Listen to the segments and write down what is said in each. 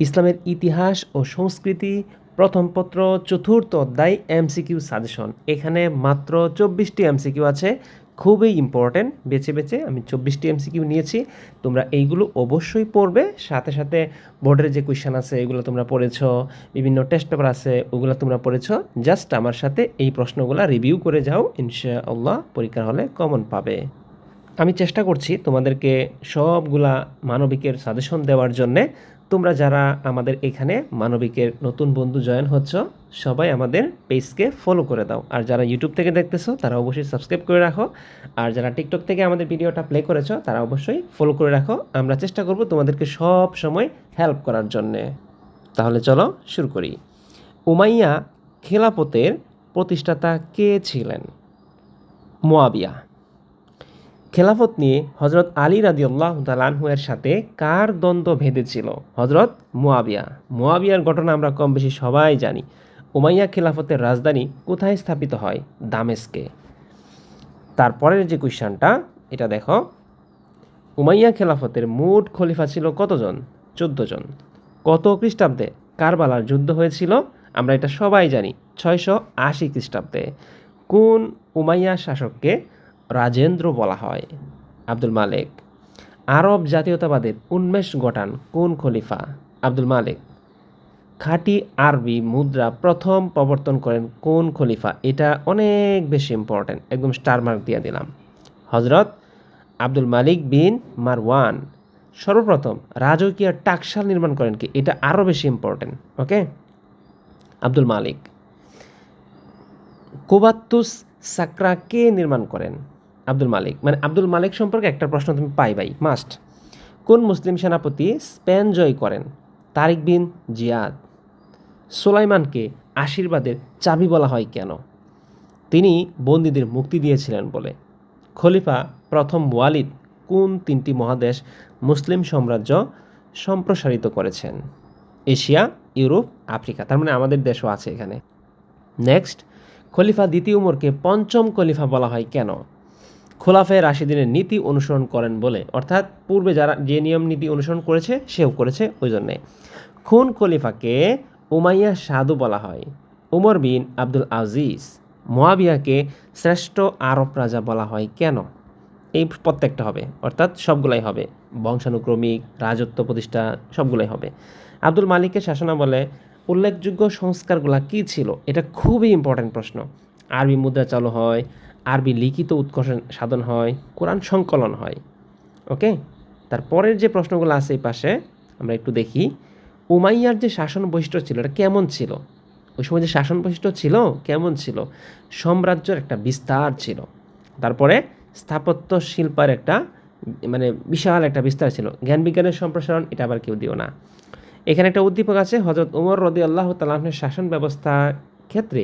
ইসলামের ইতিহাস ও সংস্কৃতি, প্রথম পত্র, চতুর্থ অধ্যায় এমসিকিউ সাজেশন এখানে মাত্র চব্বিশটি এমসিকিউ আছে, খুবই ইম্পর্ট্যান্ট বেছে বেছে আমি চব্বিশটি এমসিকিউ নিয়েছি। তোমরা এইগুলো অবশ্যই পড়বে। সাথে সাথে বোর্ডের যে কোয়েশ্চেন আছে, এগুলো তোমরা পড়েছ, বিভিন্ন টেস্ট পেপার আছে, ওগুলো তোমরা পড়েছ। জাস্ট আমার সাথে এই প্রশ্নগুলো রিভিউ করে যাও, ইনশাআল্লাহ পরীক্ষা হলে কমন পাবে। আমি চেষ্টা করছি তোমাদেরকে সবগুলা মানবিকের সাজেশন দেওয়ার জন্যে। তোমরা যারা আমাদের এখানে মানবিকের নতুন বন্ধু জয়েন হচ্ছ, সবাই আমাদের পেজকে ফলো করে দাও। আর যারা ইউটিউব থেকে দেখতেছো, তারা অবশ্যই সাবস্ক্রাইব করে রাখো। আর যারা টিকটক থেকে আমাদের ভিডিওটা প্লে করেছ, তারা অবশ্যই ফলো করে রাখো। আমরা চেষ্টা করব তোমাদেরকে সব সময় হেল্প করার জন্যে। তাহলে চলো শুরু করি। উমাইয়া খেলাপতের প্রতিষ্ঠাতা কে ছিলেন? মোয়াবিয়া। খেলাফত নিয়ে হজরত আলী রাদি আল্লাহ তালানহুয়ের সাথে কার দ্বন্দ্ব ভেদেছিল? হজরত মুয়াবিয়া মুয়াবিয়ার ঘটনা আমরা কম বেশি সবাই জানি। উমাইয়া খেলাফতের রাজধানী কোথায় স্থাপিত হয়? দামেস্কে। তারপরের যে কোয়েশ্চানটা, এটা দেখো। উমাইয়া খেলাফতের মোট খলিফা ছিল কতজন? চোদ্দ জন। কত খ্রিস্টাব্দে কারবালার যুদ্ধ হয়েছিল? আমরা এটা সবাই জানি। ছয়শো আশি খ্রিস্টাব্দে। কোন উমাইয়া শাসককে রাজেন্দ্র বলা হয়। আব্দুল মালিক, আরব জাতীয়তাবাদের উন্মেষ ঘটান কোন খলিফা? আব্দুল মালিক, খাঁটি আরবি মুদ্রা প্রথম প্রবর্তন করেন কোন খলিফা? এটা অনেক বেশি ইম্পর্ট্যান্ট একদম স্টার মার্ক দিয়ে দিলাম। হজরত আব্দুল মালিক বিন মারওয়ান, সর্বপ্রথম রাজকীয় টাকশাল নির্মাণ করেন কি? এটা আরও বেশি ইম্পর্ট্যান্ট ওকে আব্দুল মালিক কোবাত্তুস সাকরা কে নির্মাণ করেন? আব্দুল মালিক। মানে আব্দুল মালিক সম্পর্কে একটা প্রশ্ন তুমি পাই ভাই। মাস্ট কোন মুসলিম সেনাপতি স্পেন জয় করেন? তারিক বিন জিয়াদ। সোলাইমানকে আশীর্বাদের চাবি বলা হয় কেন? তিনি বন্দীদের মুক্তি দিয়েছিলেন বলে। খলিফা প্রথম ওয়ালিদ কোন তিনটি মহাদেশ মুসলিম সাম্রাজ্য সম্প্রসারিত করেছেন? Asia, Europe, Africa. তার মানে আমাদের দেশও আছে এখানে। নেক্সট খলিফা দ্বিতীয় উমরকে পঞ্চম খলিফা বলা হয় কেন? খোলাফে রাশিদিনের নীতি অনুসরণ করেন বলে। অর্থাৎ পূর্বে যারা যে নিয়ম নীতি অনুসরণ করেছে, সেও করেছে ওই জন্যে। খুন খলিফাকে উমাইয়া সাধু বলা হয়। উমর বিন আব্দুল আজিজ মোয়াবিয়াকে শ্রেষ্ঠ আরব রাজা বলা হয় কেন? এই প্রত্যেকটা হবে। অর্থাৎ সবগুলাই হবে। বংশানুক্রমিক, রাজত্ব প্রতিষ্ঠা, সবগুলাই হবে। আব্দুল মালিকের শাসনামলে উল্লেখযোগ্য সংস্কারগুলা কী ছিল? এটা খুবই ইম্পর্ট্যান্ট প্রশ্ন। আরবি মুদ্রা চালু হয় আরবি লিখিত উৎকর্ষ সাধন হয়, কোরআন সংকলন হয়, ওকে? তারপরের যে প্রশ্নগুলো আছে এই পাশে, আমরা একটু দেখি। উমাইয়ার যে শাসন বৈশিষ্ট্য ছিল, এটা কেমন ছিল? ওই সময় যে শাসন বৈশিষ্ট্য ছিল, কেমন ছিল? সাম্রাজ্যের একটা বিস্তার ছিল। তারপরে স্থাপত্য শিল্পের একটা মানে বিশাল একটা বিস্তার ছিল। জ্ঞান বিজ্ঞানের সম্প্রসারণ, এটা আবার কেউ দিও না। এখানে একটা উদ্দীপক আছে হজরত উমর রদি আল্লাহ তালাহনের শাসন ব্যবস্থা ক্ষেত্রে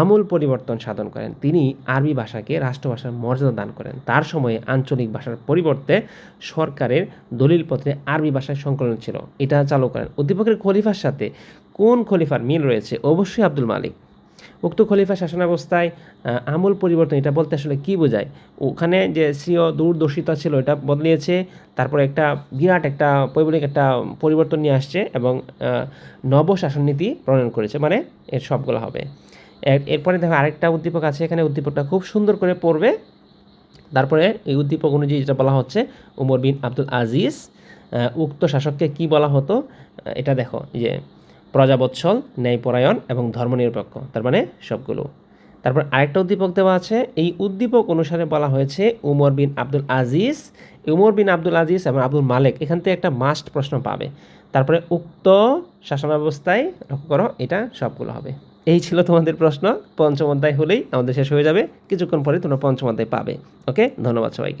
আমূল পরিবর্তন সাধন করেন। তিনি আরবি ভাষাকে রাষ্ট্রভাষার মর্যাদা দান করেন। তার সময়ে আঞ্চলিক ভাষার পরিবর্তে সরকারের দলিলপত্রে আরবি ভাষায় সংকলন ছিল। এটা চালু করেন। উদ্দীপকের খলিফার সাথে কোন খলিফার মিল রয়েছে? অবশ্যই আব্দুল মালিক। উক্ত খলিফা শাসনাবস্থায় আমূল পরিবর্তন, এটা বলতে আসলে কী বোঝায়? ওখানে যে স্বীয় দূরদর্শিতা ছিল, এটা বদলিয়েছে। তারপর একটা বিরাট একটা পৈবলিক একটা পরিবর্তন নিয়ে আসছে এবং নব শাসন নীতি প্রণয়ন করেছে। মানে এর সবগুলো হবে। এরপরে দেখো আরেকটা উদ্দীপক আছে, এখানে উদ্দীপকটা খুব সুন্দর করে পড়বে। তারপরে এই উদ্দীপক অনুযায়ী যেটা বলা হচ্ছে, উমর বিন আব্দুল আজিজ উক্ত শাসককে কি বলা হতো? এটা দেখো যে প্রজাবৎসল, ন্যায়পরায়ণ এবং ধর্মনিরপেক্ষ, তার মানে সবগুলো। তারপর আরেকটা উদ্দীপক দেওয়া আছে, এই উদ্দীপক অনুসারে বলা হয়েছে উমর বিন আব্দুল আজিজ, উমর বিন আব্দুল আজিজ এবং আব্দুল মালেক, এখান থেকে একটা মাস্ট প্রশ্ন পাবে। তারপরে উক্ত শাসন ব্যবস্থায় লক্ষ্য করো, এটা সবগুলো হবে। এই ছিল তোমাদের প্রশ্ন। পঞ্চম অধ্যায় হলেই আমাদের শেষ হয়ে যাবে। কিছুক্ষণ পরে তোমরা পঞ্চম অধ্যায় পাবে। ওকে ধন্যবাদ সবাইকে।